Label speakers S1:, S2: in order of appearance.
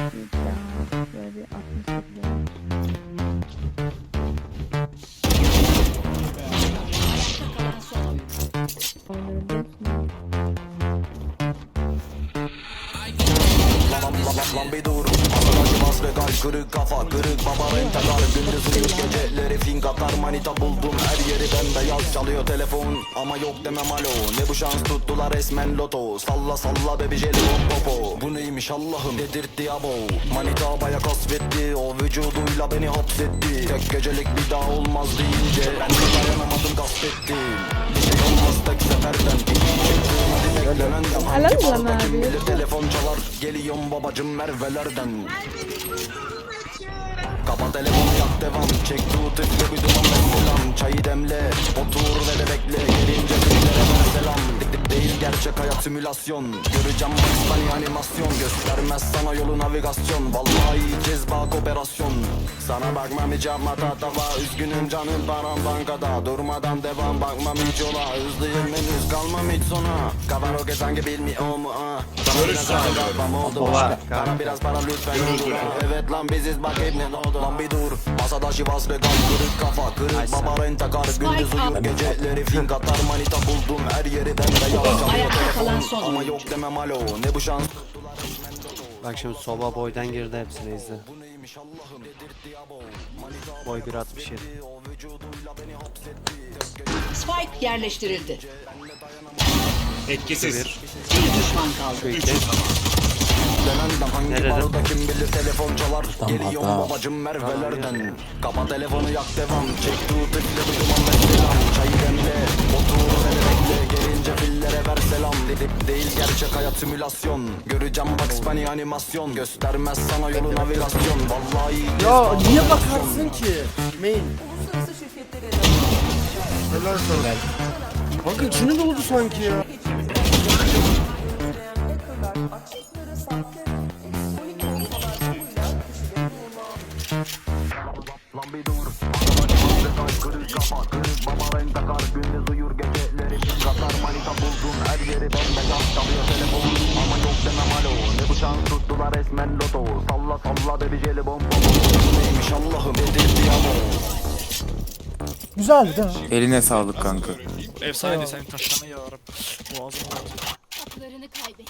S1: daha böyle bir 68 var. Onların hepsini
S2: Lan lan lan lan bir dur Bas ve kalp kırık kafa Kırık baba rentakar Gündüz uyur geceleri fink atar. Manita buldum her yeri bembeyaz Çalıyor telefon. Ama yok demem alo Ne bu şans? Tuttular resmen loto. Salla salla bebi jelibon popo Bu neymiş Allah'ım? Dedirtti abo. Manita baya kasvetti. O vücuduyla beni hapsetti. Tek gecelik bir daha olmaz deyince Ben de dayanamadım gasp ettim. Bir şey olmaz tek seferden
S1: Helal lan abi.
S2: bilir telefon çalar Geliyorum babacım Merve'lerden. Kapa telefonu yak devam. Çek tu tıklı bir duman ben bulam Çayı demle otur ve de bekle gerçek hayat simülasyon. Göreceğim Max animasyon. Göstermez sana yolu navigasyon. Vallahi cezbak operasyon. Sana bakmam hiç yapma tatava. Üzgünüm canım param bankada. Durmadan devam bakmam hiç yola. Hızlıyım henüz kalmam hiç sona. Kafa roket sanki bilmiyorum ah. Sana biraz kalbam oldu? Bana biraz para lütfen uğra Evet lan biziz bak hep ne oldu? Lan bir dur. Masada şivas ve gam kırık kafa Kırık baba rentakar Gündüz uyur geceleri fink atar. Manita buldum. Her yeri bembeyaz Çalıyor
S3: Ayakta kalan son
S2: Ama
S3: oyuncu.
S2: yok demem alo Ne bu şans
S4: Bak şimdi soba boydan girdi hepsini izle.
S2: Bu
S4: Boy 1.67.
S2: o vücuduyla beni hapsetti
S3: Spike yerleştirildi.
S5: Etkisiz.
S4: Bir.
S3: Düşman kaldı.
S4: iki.
S2: Dönemden hangi
S4: Nerede?
S2: baroda kim bilir telefon çalar Geliyorum babacım Merve'lerden Kapa telefonu yak devam Çek tu tıklı duman gerçek hayat simülasyon Göreceğim Bugs Bunny animasyon Göstermez sana yolu navigasyon Vallahi
S6: Ya niye bakarsın ki? Mail. Helal sana. Kanka içini doldu sanki ya.
S2: Lan bir dur kırık kafa Kırık baba rentakar Gündüz uyur geceleri fink atar Manita buldum her yeri bembeyaz Çalıyor telefon ama yok demem alo Ne bu şans tuttular resmen loto Salla salla bebi jelibon neymiş Allah'ım dedirtti abo
S7: Güzeldi değil mi?
S8: Eline sağlık kanka.
S5: Efsane sen taşlama ya Boğazım.
S9: Haklarını kaybet.